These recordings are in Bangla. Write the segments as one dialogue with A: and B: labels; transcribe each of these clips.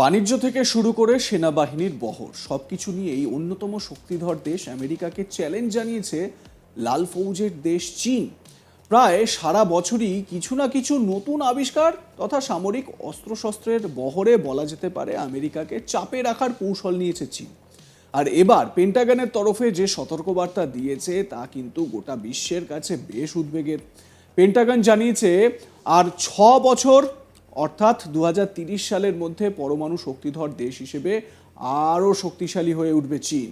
A: বাণিজ্য থেকে শুরু করে সেনাবাহিনীর বহর, সবকিছু নিয়েই অন্যতম শক্তিধর দেশ আমেরিকাকে চ্যালেঞ্জ জানিয়েছে লাল ফৌজের দেশ চীন। প্রায় সারা বছরই কিছু না কিছু নতুন আবিষ্কার তথা সামরিক অস্ত্রশস্ত্রের বহরে বলা যেতে পারে আমেরিকাকে চাপে রাখার কৌশল নিয়েছে চীন। আর এবার পেন্টাগনের তরফে যে সতর্কবার্তা দিয়েছে তা কিন্তু গোটা বিশ্বের কাছে বেশ উদ্বেগের। পেন্টাগন জানিয়েছে, আর ছ বছর অর্থাৎ দু সালের মধ্যে পরমাণু শক্তিধর দেশ হিসেবে আরও শক্তিশালী হয়ে উঠবে চীন।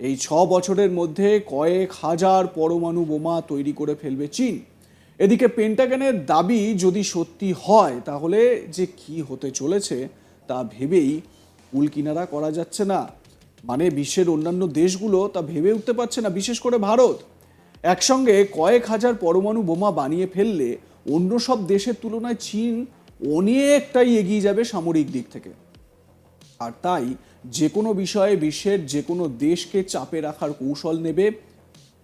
A: এই ছ বছরের মধ্যে কয়েক হাজার পরমাণু বোমা তৈরি করে ফেলবে চীন। এদিকে পেন্টাগনের দাবি যদি সত্যি হয়, তাহলে যে কি হতে চলেছে তা ভেবেই উলকিনারা করা যাচ্ছে না। মানে বিশ্বের অন্যান্য দেশগুলো তা ভেবে উঠতে পারছে না, বিশেষ করে ভারত। একসঙ্গে কয়েক হাজার পরমাণু বোমা বানিয়ে ফেললে অন্য সব দেশের তুলনায় চীন অনেকটাই এগিয়ে যাবে সামরিক দিক থেকে। আর তাই যে কোনো বিষয়ে বিশ্বের যে কোনো দেশকে চাপে রাখার কৌশল নেবে।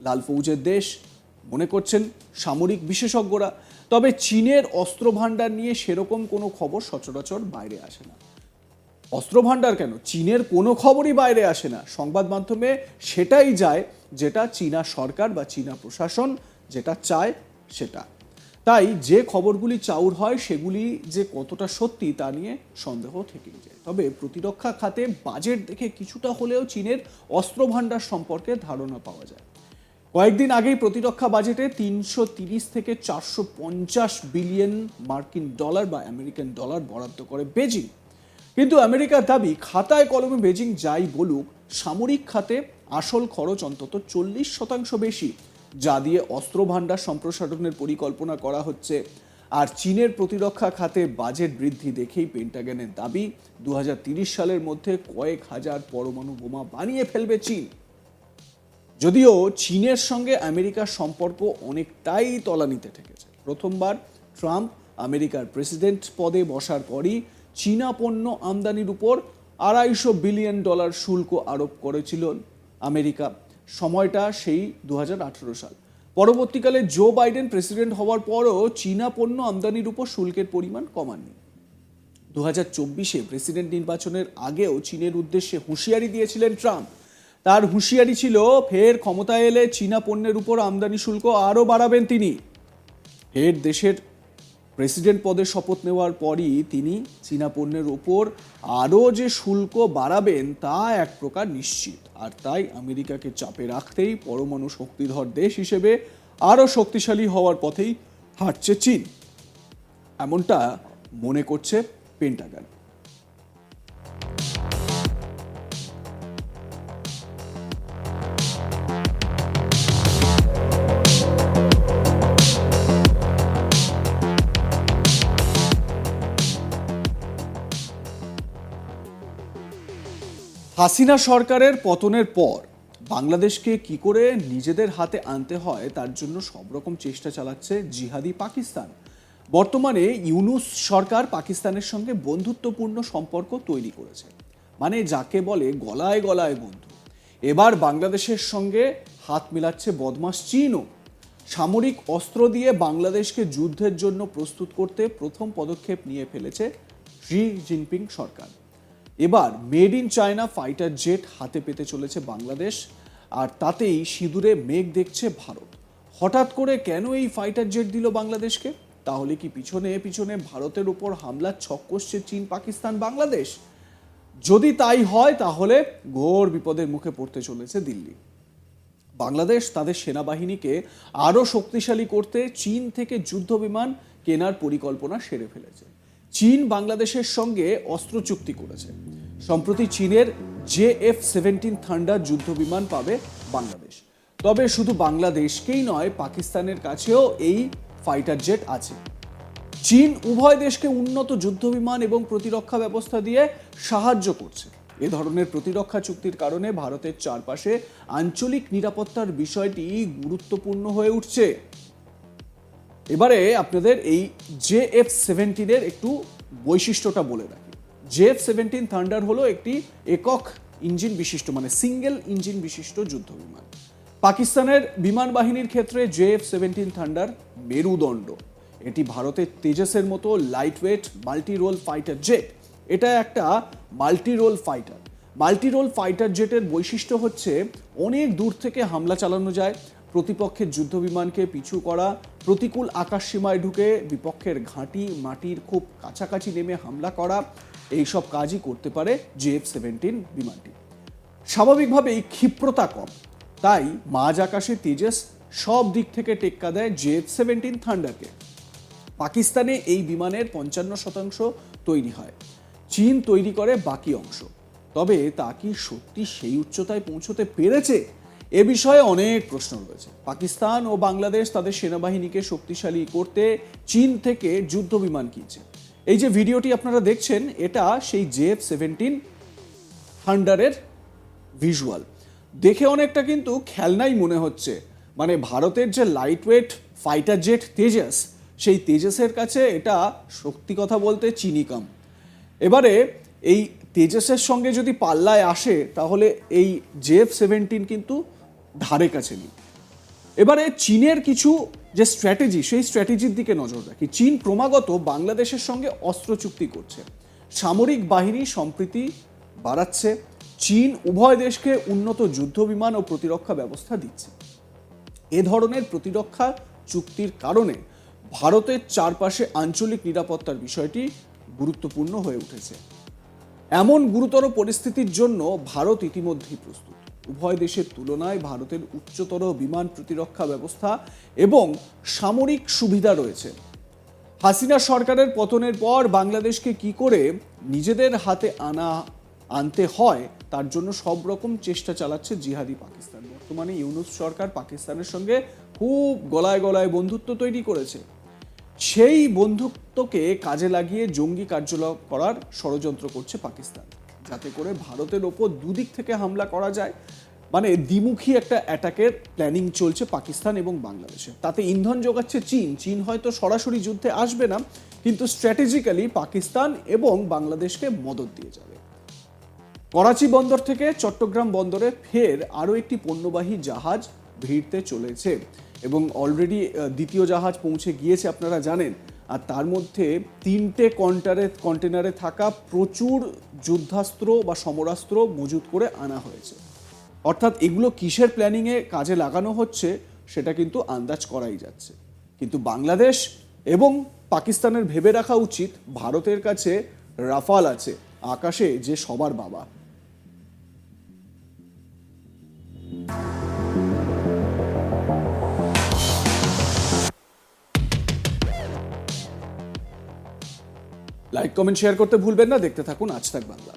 A: লাল ফৌজের দেশ, মনে করছেন সামরিক বিশেষজ্ঞরা। তবে চীনের অস্ত্র ভাণ্ডার নিয়ে সেরকম কোনো খবর সচরাচর বাইরে আসে না। অস্ত্র ভাণ্ডার কেন? চীনের কোনো খবরই বাইরে আসে না। সংবাদ মাধ্যমে সেটাই যায় যেটা চীনা সরকার বা চীনা প্রশাসন যেটা চায় সেটা। তাই যে খবরগুলি চাউর হয়, সেগুলি যে কতটা সত্যি তা নিয়ে সন্দেহ থেকেই যায়। তবে প্রতিরক্ষা খাতে বাজেট দেখে কিছুটা হলেও চীনের অস্ত্রভাণ্ডার সম্পর্কে ধারণা পাওয়া যায়। কয়েকদিন আগেই প্রতিরক্ষা বাজেটে তিনশো তিরিশ থেকে চারশো পঞ্চাশ বিলিয়ন মার্কিন ডলার বা আমেরিকান ডলার বরাদ্দ করে বেজিং। কিন্তু আমেরিকার দাবি, খাতায় কলমে বেজিং যাই বলুক, সামরিক খাতে আসল খরচ অন্তত চল্লিশ শতাংশ বেশি যা দিয়ে অস্ত্র ভাণ্ডার সম্প্রসারণের পরিকল্পনা করা হচ্ছে। আর চীনের প্রতিরক্ষা খাতে বাজেট বৃদ্ধি দেখেই পেন্টাগনের দাবি দু সালের মধ্যে কয়েক হাজার পরমাণু বোমা বানিয়ে ফেলবে চীন। যদিও চীনের সঙ্গে আমেরিকার সম্পর্ক অনেকটাই তলানিতে ঠেকেছে। প্রথমবার ট্রাম্প আমেরিকার প্রেসিডেন্ট পদে বসার পরই চীনা পণ্য আমদানির উপর আড়াইশো বিলিয়ন ডলার শুল্ক আরোপ করেছিল আমেরিকা। সময়টা সেই দু হাজার আঠারো সাল। পরবর্তীকালে জো বাইডেন প্রেসিডেন্ট হওয়ার পরও চীনা পণ্য আমদানির উপর শুল্কের পরিমাণ কমাননি। দু হাজার চব্বিশে প্রেসিডেন্ট নির্বাচনের আগেও চীনের উদ্দেশ্যে হুঁশিয়ারি দিয়েছিলেন ট্রাম্প। তার হুঁশিয়ারি ছিল, ফের ক্ষমতায় এলে চীনা পণ্যের উপর আমদানি শুল্ক আরও বাড়াবেন তিনি। ফের দেশের প্রেসিডেন্ট পদের শপথ নেওয়ার পরই তিনি চীনা পণ্যের ওপর আরও যে শুল্ক বাড়াবেন তা এক প্রকার নিশ্চিত। আর তাই আমেরিকাকে চাপে রাখতেই পরমাণু শক্তিধর দেশ হিসেবে আরও শক্তিশালী হওয়ার পথেই হাঁটছে চীন। এমনটা মনে করছে পেন্টাগন। হাসিনা সরকারের পতনের পর বাংলাদেশকে কি করে নিজেদের হাতে আনতে হয়, তার জন্য সব রকম চেষ্টা চালাচ্ছে জিহাদি পাকিস্তান। বর্তমানে ইউনুস সরকার পাকিস্তানের সঙ্গে বন্ধুত্বপূর্ণ সম্পর্ক তৈরি করেছে। মানে যাকে বলে গলায় গলায় বন্ধু। এবার বাংলাদেশের সঙ্গে হাত মেলাচ্ছে বদমাস চীনও। সামরিক অস্ত্র দিয়ে বাংলাদেশকে যুদ্ধের জন্য প্রস্তুত করতে প্রথম পদক্ষেপ নিয়ে ফেলেছে শি জিনপিং সরকার। এবার made in China fighter jet হাতে পেতে চলেছে বাংলাদেশ, আর তাতেই সিঁদুরে মেঘ দেখছে ভারত। হঠাৎ করে কেন এই ফাইটার জেট দিল বাংলাদেশকে? তাহলে কি পিছনে পিছনে ভারতের উপর হামলার ছক কষছে চীন, পাকিস্তান, বাংলাদেশ? যদি তাই হয়, তাহলে ঘোর বিপদের মুখে পড়তে চলেছে দিল্লি। বাংলাদেশ তাদের সেনাবাহিনীকে আরও শক্তিশালী করতে চীন থেকে যুদ্ধ বিমান কেনার পরিকল্পনা সেরে ফেলেছে। চীন বাংলাদেশের সঙ্গে অস্ত্র চুক্তি করেছে। সম্প্রতি চীনের জে এফ সেভেন্টিন থান্ডার যুদ্ধ বিমান পাবে বাংলাদেশ। তবে শুধু বাংলাদেশকেই নয়, পাকিস্তানের কাছেও এই ফাইটার জেট আছে। চীন উভয় দেশকে উন্নত যুদ্ধ বিমান এবং প্রতিরক্ষা ব্যবস্থা দিয়ে সাহায্য করছে। এ ধরনের প্রতিরক্ষা চুক্তির কারণে ভারতের চারপাশে আঞ্চলিক নিরাপত্তার বিষয়টি গুরুত্বপূর্ণ হয়ে উঠছে। এবারে আপনাদের এই জে এফ সেভেন্টিনের একটু বৈশিষ্ট্যটা বলে রাখি। জে এফ সেভেন্টিন থান্ডার হলো একটি একক ইঞ্জিন বিশিষ্ট মানে সিঙ্গেল ইঞ্জিন বিশিষ্ট যুদ্ধ বিমান পাকিস্তানের বিমান বাহিনীর ক্ষেত্রে জে এফ সেভেন্টিন থান্ডার মেরুদণ্ড। এটি ভারতের তেজসের মতো light weight multi role fighter jet এটা একটা multi role fighter multi role fighter জেটের বৈশিষ্ট্য হচ্ছে অনেক দূর থেকে হামলা চালানো যায় প্রতিপক্ষের যুদ্ধ বিমানকে পিছু করা, প্রতিকূল আকাশ সীমায় ঢুকে বিপক্ষের ঘাঁটি, মাটির খুব কাছাকাছি নেমে হামলা করা এইসব কাজই করতে পারে জেএফ সেভেন্টিন বিমানটি। স্বাভাবিকভাবেই ক্ষিপ্রতা কম, তাই মাঝ আকাশে তেজস সব দিক থেকে টেক্কা দেয় জেএফ সেভেন্টিন থান্ডারকে। পাকিস্তানে এই বিমানের পঞ্চান্ন শতাংশ তৈরি হয়, চীন তৈরি করে বাকি অংশ। তবে তা কি সত্যি সেই উচ্চতায় পৌঁছতে পেরেছে? এ বিষয়ে অনেক প্রশ্ন রয়েছে। পাকিস্তান ও বাংলাদেশ তাদের সেনাবাহিনীকে শক্তিশালী করতে চীন থেকে যুদ্ধ বিমান কিনছে। এই যে ভিডিওটি আপনারা দেখছেন, এটা সেই জেএফ সেভেন্টিন হান্ডারের ভিজুয়াল। দেখে অনেকটা কিন্তু খেলনাই মনে হচ্ছে। মানে ভারতের যে light weight fighter jet Tejas, সেই তেজাসের কাছে এটা সত্যি কথা বলতে চিনি চিনিকাম এবারে এই তেজাসের সঙ্গে যদি পাল্লায় আসে, তাহলে এই জেফ সেভেন্টিন কিন্তু ধারে কাছে নেই। এবারে চীনের কিছু যে স্ট্র্যাটেজি সেই স্ট্র্যাটেজির দিকে নজর রাখি। চীন ক্রমাগত বাংলাদেশের সঙ্গে অস্ত্র চুক্তি করছে। সামরিক বাহিনী সম্প্রীতি বাড়াচ্ছে। চীন উভয় দেশকে উন্নত যুদ্ধ বিমান ও প্রতিরক্ষা ব্যবস্থা দিচ্ছে। এ ধরনের প্রতিরক্ষা চুক্তির কারণে ভারতের চারপাশে আঞ্চলিক নিরাপত্তার বিষয়টি গুরুত্বপূর্ণ হয়ে উঠেছে। এমন গুরুতর পরিস্থিতির জন্য ভারত ইতিমধ্যেই প্রস্তুত। উভয় দেশের তুলনায় ভারতের উচ্চতর বিমান প্রতিরক্ষা ব্যবস্থা এবং সামরিক সুবিধা রয়েছে। হাসিনা সরকারের পতনের পর বাংলাদেশকে কি করে নিজেদের হাতে আনা, আনতে হয়, তার জন্য সব রকম চেষ্টা চালাচ্ছে জিহাদি পাকিস্তান। বর্তমানে ইউনুস সরকার পাকিস্তানের সঙ্গে খুব গলায় গলায় বন্ধুত্ব তৈরি করেছে। সেই বন্ধুত্বকে কাজে লাগিয়ে জঙ্গি কার্যকলাপ করার ষড়যন্ত্র করছে পাকিস্তান। যাতে করে ভারতের ওপর দুদিক থেকে হামলা করা যায়। মানে দ্বিমুখী একটা অ্যাটাকের প্ল্যানিং চলছে পাকিস্তান এবং বাংলাদেশে। তাতে ইন্ধন যোগাচ্ছে চীন। চীন হয়তো সরাসরি যুদ্ধে আসবে না, কিন্তু স্ট্র্যাটেজিক্যালি পাকিস্তান এবং বাংলাদেশকে মদত দিয়ে যাবে। করাচি বন্দর থেকে চট্টগ্রাম বন্দরে ফের আরও একটি পণ্যবাহী জাহাজ ভিড়তে চলেছে এবং অলরেডি দ্বিতীয় জাহাজ পৌঁছে গিয়েছে, আপনারা জানেন। আর তার মধ্যে তিনটে কন্টারে কন্টেনারে থাকা প্রচুর যুদ্ধাস্ত্র বা সমরাস্ত্র মজুত করে আনা হয়েছে। অর্থাৎ এগুলো কিসের প্ল্যানিংয়ে কাজে লাগানো হচ্ছে, সেটা কিন্তু আন্দাজ করাই যাচ্ছে। কিন্তু বাংলাদেশ এবং পাকিস্তানের ভেবে রাখা উচিত, ভারতের কাছে রাফাল আছে, আকাশে যে সবার বাবা। লাইক কমেন্ট শেয়ার করতে ভুলবেন না। দেখতে থাকুন আজ তাক বাংলা।